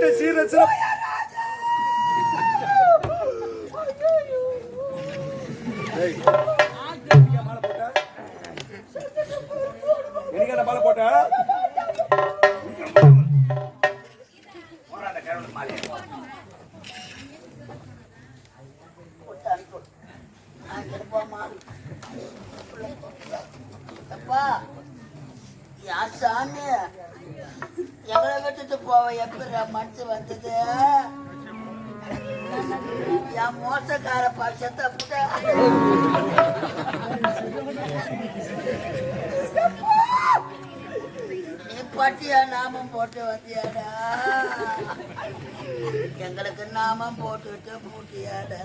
நாட்டை சீர சிறப்பு. போவ மனசு வந்தது. என் மோசக்கார பட்சத்தை புட்ட நீ பட்டியா நாமம் போட்டு வந்தியாடா? எங்களுக்கு நாமம் போட்டுட்டு பூட்டியாடா?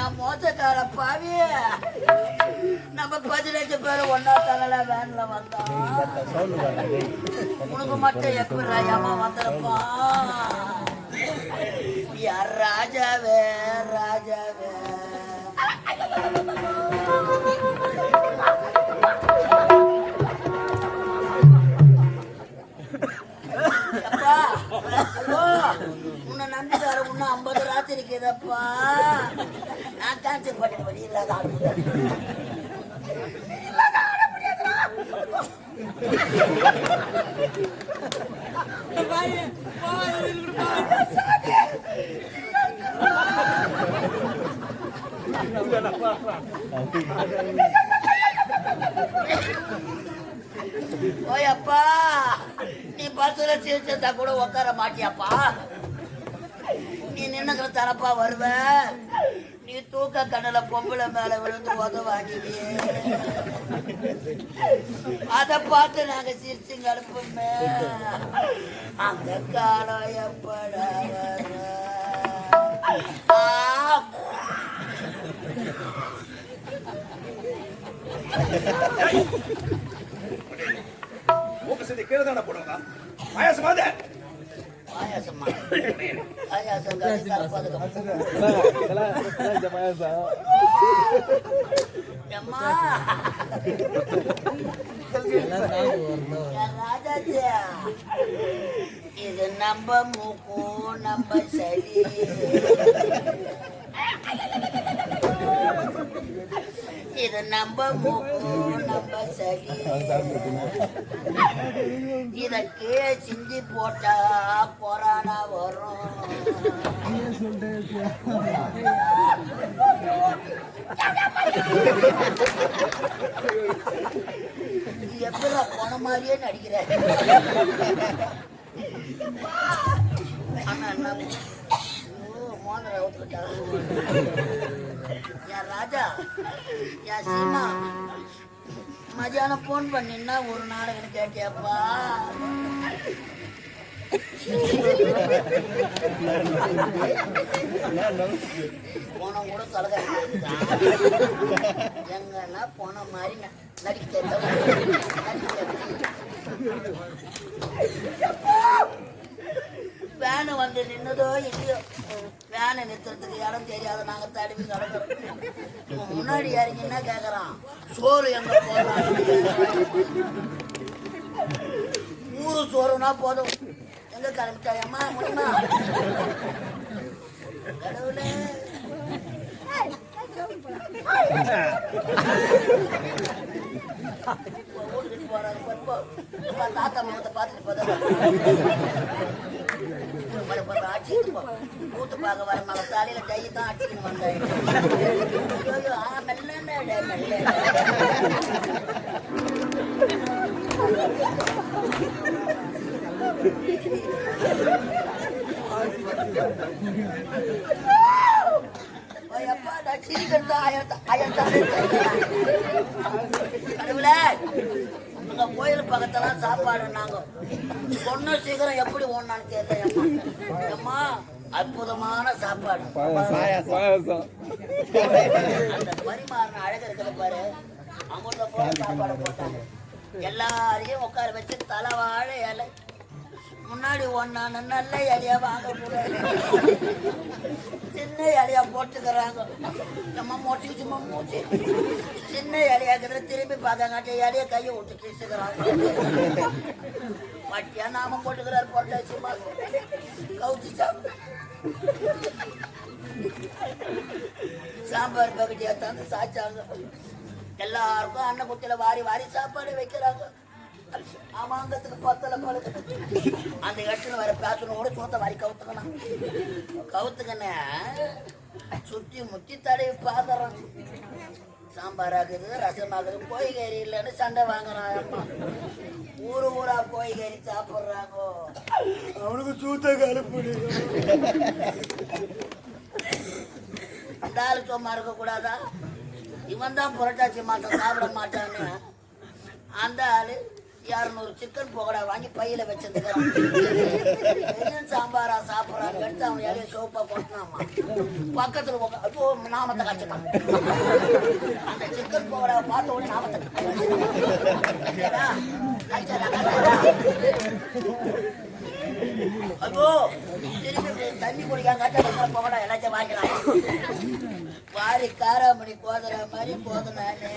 என் மோசக்கார பாவிய! நம்ம பதினஞ்சு பேர் ஒன்னா தகல வேன்ல வந்தோம் உனக்கு மட்டும் எப்படி ஏமா வந்திருப்பா? யார் ராஜாவே ராஜாவே. உன்னை நம்பி தர இன்னும் ஐம்பது ராத்திரி இருக்குதப்பா. நான் கேன்சல் பண்ண முடியல ஓயப்பா நீ பஸ்ல சிரிச்சதா கூட உட்கார மாட்டியாப்பா. நீ நின்னுக்கிற தரப்பா வருவேன் தூக்க கடல பொம்பளை மேல விழுந்து உதவாங்கிவியே அத பார்த்து நாங்க சிரிச்சு கடுப்போமே. அந்த காலம் எப்படா மூக்கு சந்தி கீழே தானே போடுவாங்க வயசு மாதிரி இது நம்ம மூக்கும் நம்ம சரி இது நம்ம மூக்கும் நம்ம சரி இத கீழே சிந்தி போட்டா கொரோனா வரும். எப்படி போன மாதிரியே நடிக்கிற ஆனா என்ன ஓ, மோதிரம் என் ராஜா என் சீமா மதியானம் போன் பண்ணினா ஒரு நாடகம் கேட்டியாப்பா? போன கூட கலக எங்கன்னா போன மாதிரி ந- நடிக்க தெரியல. வேனு வந்து நின்னதோ இல்லையோ வேனை நிறுத்துறதுக்கு இடம் தெரியாது நாங்க தடுவி கிடக்கிறோம் முன்னாடி இறங்கி என்ன கேக்குறான்? சோறு எங்க போடுறான் ஊரு சோறுனா போதும். எங்க கிளம்பிட்டாயம்மா முடியுமா? கடவுளே. தாத்தா மாமத்தை பார்த்துட்டு போதா மழை கூத்து பார்க்க வர மழை தலையில கை தான் அடிச்சுக்கிட்டு வந்தேன் மெல்ல மெல்ல ஆயிரத்தா- கோயில் பக்கத்துல சாப்பாடு நாங்க. சொன்ன சீக்கிரம் எப்படி ஓடனான்னு தெரியல அம்மா அற்புதமான சாப்பாடு. அந்த பரிமாறின அழகு இருக்குது பாரு. அமிர்த போல சாப்பாடு போட்டாங்க. எல்லாரையும் உட்கார வச்சு தலைவாழ இலை. முன்னாடி ஒன்னான நல்ல இலையா வாங்க கூடாது சின்ன இலையா போட்டுக்கிறாங்க. நம்ம மூச்சு சும்மா மூச்சு. சின்ன இலையாக்குற திரும்பி பார்த்தாங்காட்டி இலைய கையை விட்டு கிழிச்சுக்கிறாங்க மட்டியா நாம போட்டுக்கிறாரு பொட்டாச்சு சும்மா கவுச்சி சாம்பார் பகுதியா தந்து சாச்சாங்க எல்லாருக்கும் அன்ன வாரி வாரி சாப்பாடு வைக்கிறாங்க. ஆமாங்கத்துக்கு பத்தல பழுது அந்த இடத்துல வர பேசணும் கூட சோத்த வாரி கவுத்துக்கணும். கவுத்துக்கண்ணே சுத்தி முத்தி தடவி பாக்குறோம் சாம்பார் ஆகுது ரசம் ஆகுது கோழிக்கறி இல்லைன்னு சண்டை வாங்குறான் ஊரு ஊரா கோழிக்கறி சாப்பிடுறாங்க. அவனுக்கு சூத்த கருப்புடி அந்த ஆளு சும்மா இருக்க கூடாதா இவன் தான் புரட்டாச்சி மாட்டம் சாப்பிட மாட்டான்னு அந்த ஆளு இரநூறு சிக்கன் பக்கோடா வாங்கி பையில வச்சிருக்கான் சாம்பாரா சாப்பிட்றான்னு எடுத்து அவன் இலைய சோப்பா போட்டுனாமா? பக்கத்துல அப்போ நாமத்தை காய்ச்சிட்டான். அந்த சிக்கன் பக்கோடா பார்த்த உடனே நாமத்தை காய்ச்சடா, திரும்பி தண்ணி குடிக்காங்க கட்ட எல்லாத்தையும் வாங்கிக்கலாம் வாரி காராமணி கோதுற மாதிரி போதுனானே.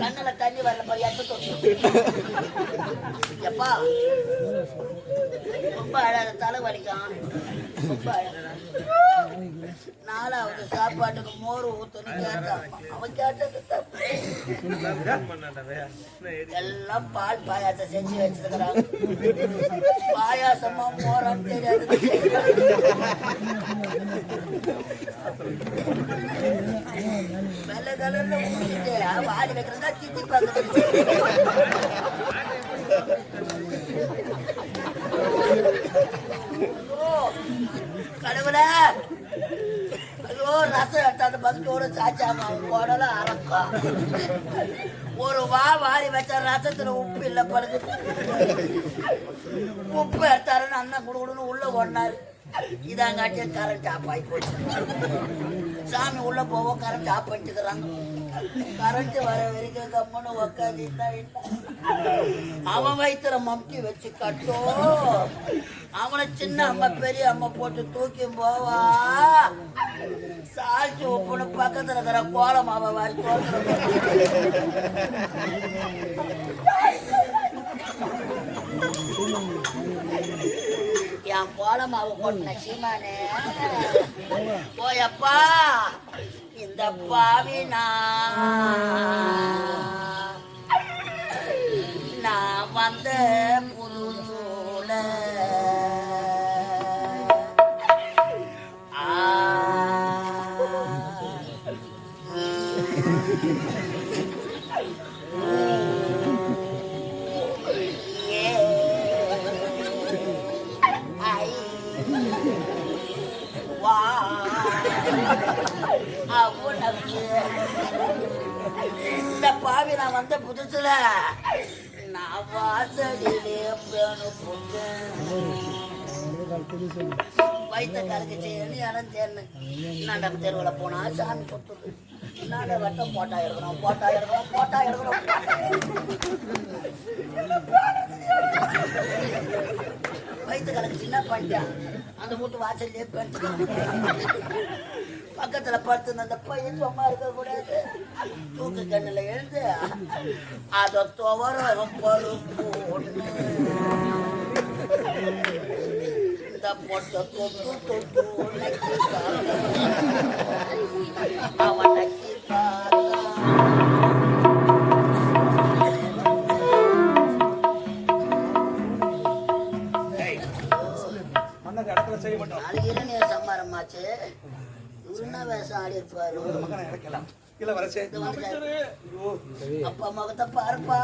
கண்ணுல தண்ணி வரல பாரு எப்பா ரொம்ப அழகாக தலைவலிக்கும் ரொம்ப அழகா. நாலாவது சாப்பாட்டுக்கு மோர் ஊத்துன்னு கேட்டான். அவன் கேட்டது தப்பு. எல்லாம் பால் பாயாசம் செஞ்சு வச்சிருக்கிறான் பாயாசமா மோரம் தெரியாது. வெள்ள கலர்ல ஊத்திட்டு. வாடி வைக்கிறதா திட்டி பார்க்க கடவுளே. ஐயோ ரசம் எடுத்தாந்து பக்கத்தோட சாச்சாம உடல அறக்கம் ஒரு வா வாரி வச்ச ரசத்துல உப்பு இல்ல பழுது. உப்பு எடுத்தாருன்னு அண்ணன் குடுகுடுன்னு உள்ள ஓடினாரு. இதாங்காட்டியே கரண்ட் ஆஃப் ஆகி போச்சு. சாமி உள்ள போவோம் கரண்ட் ஆஃப் பண்ணிட்டுக்கிறாங்க. கரண்ட் வர வரைக்கும் கம்மனு உக்காந்து அவன் வயிற்றுல மம்கி வச்சு கட்டோ. அவனை சின்ன அம்மா பெரிய அம்மா போட்டு தூக்கி போவா. சால்ச்சி உப்புன்னு பக்கத்துல இருக்கிற கோலம் மாவை வாரி என் கோலம் மாவு கொட்டின சீமானே. போயப்பா இந்த பாவினா. நான் வந்த வந்த நான் வாசலிலே பேணு வயிற்ற கலக்கிச்சு இடம் தேர்னு நாண்ட தெருவில் போனா சாமி சுத்துது நாண்ட வட்டம் போட்டா எடுக்கணும் போட்டா எடுக்கணும் போட்டா எடுக்கணும் வயிற்று கலக்கிச்சு என்ன பண்ணிட்டான்? அந்த வீட்டு வாசல்லே படுத்து பக்கத்துல படுத்து அந்த பையன் சும்மா இருக்க கூடாது. தூக்கு கண்ணுல எழுந்து அத துவர பருப்பு ஒண்ணு இந்த பொட்டை தொட்டு தொட்டு அவன் நாளைக்கு நீ சம்பாரமாச்சு. இவருன்னா வேஷம் ஆடி இருப்பாரு. அப்பா முகத்தை பாருப்பா.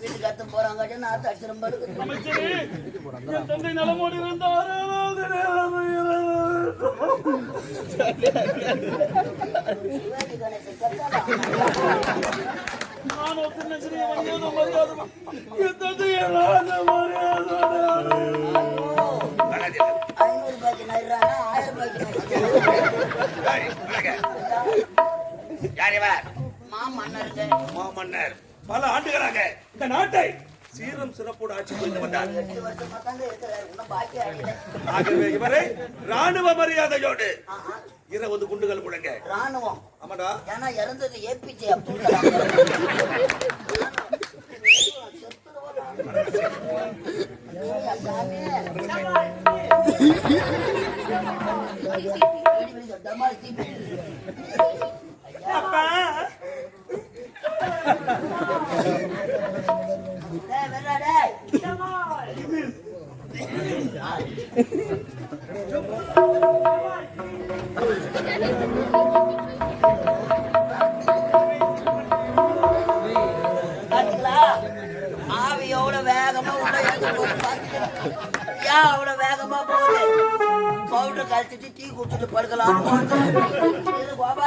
வீட்டுக்கு அத்த போறாங்க நான் என் தந்தை நலமோடு இருந்தார் சிவாஜி கணேசன் கத்தாடா. நான் ஒரு சின்ன சிறிய மரியாதை மரியாதை. மாமன்னர். பல ஆண்டுகளாக இந்த நாட்டை சீரம் சிறப்போடு ஆட்சி புரிந்து வந்தார் இவரை ராணுவ மரியாதையோடு இருபது குண்டுகள் முழங்க. ராணுவம் ஆமாடா. ஏன்னா இறந்தது ஏபிஜே அப்துல் கலாம். அப்பா பாத்தீங்களா ஏன் அவ்வளவு வேகமா போகுது பவுடர் கழிச்சிட்டு டீ குடிச்சிட்டு படுக்கலாம்.